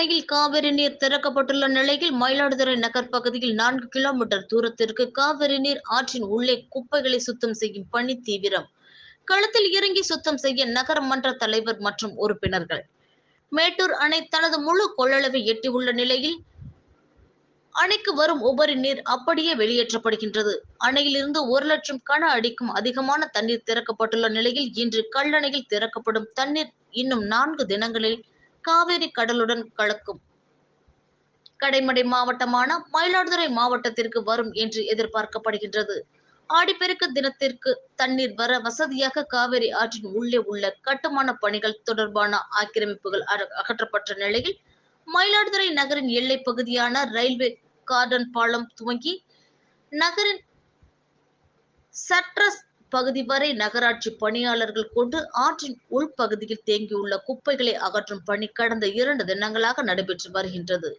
அணையில் காவிரி நீர் திறக்கப்பட்டுள்ள நிலையில் மயிலாடுதுறை நகர் பகுதியில் நான்கு கிலோமீட்டர் தூரத்திற்கு காவிரி நீர் ஆற்றின் உள்ளே குப்பைகளை சுத்தம் செய்யும் பணி தீவிரம். களத்தில் இறங்கி சுத்தம் செய்ய நகரமன்ற தலைவர் மற்றும் உறுப்பினர்கள். மேட்டூர் அணை தனது முழு கொள்ளளவை எட்டியுள்ள நிலையில் அணைக்கு வரும் உபரி நீர் அப்படியே வெளியேற்றப்படுகின்றது. அணையிலிருந்து ஒரு லட்சம் கன அடிக்கும் அதிகமான தண்ணீர் திறக்கப்பட்டுள்ள நிலையில் இன்று கல்லணையில் திறக்கப்படும் தண்ணீர் இன்னும் நான்கு தினங்களில் காவேரி கடலுடன் கலக்கும். கடைமடை மாவட்டமான மயிலாடுதுறை மாவட்டத்திற்கு வரும் என்று எதிர்பார்க்கப்படுகின்றது. ஆடிப்பெருக்கு தினத்திற்கு தண்ணீர் வர வசதியாக காவிரி ஆற்றின் உள்ளே உள்ள கட்டுமான பணிகள் தொடர்பான ஆக்கிரமிப்புகள் அக- அகற்றப்பட்ட நிலையில் மயிலாடுதுறை நகரின் எல்லை பகுதியான ரயில்வே கார்டன் பாலம் துவங்கி நகரின் சட்ரஸ் பகுதி வரை நகராட்சி பணியாளர்கள் கொண்டு ஆற்றின் உள்பகுதியில் தேங்கியுள்ள குப்பைகளை அகற்றும் பணி கடந்த இரண்டு தினங்களாக நடைபெற்று வருகின்றது.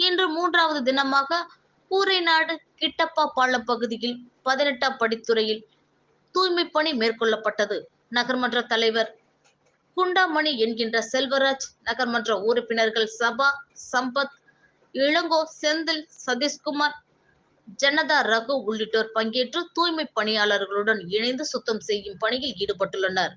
இன்று மூன்றாவது தினமாக கூரைநாடு கிட்டப்பா பாலம் பகுதியில் பதினெட்டாம் படித்துறையில் தூய்மை பணி மேற்கொள்ளப்பட்டது. நகர்மன்ற தலைவர் குண்டாமணி என்கின்ற செல்வராஜ் நகர்மன்ற உறுப்பினர்கள் சபா சம்பத் இளங்கோ செந்தில் சதீஷ்குமார் ஜனதா ரகு உள்ளிட்டோர் பங்கேற்று தூய்மை பணியாளர்களுடன் இணைந்து சுத்தம் செய்யும் பணியில் ஈடுபட்டுள்ளனர்.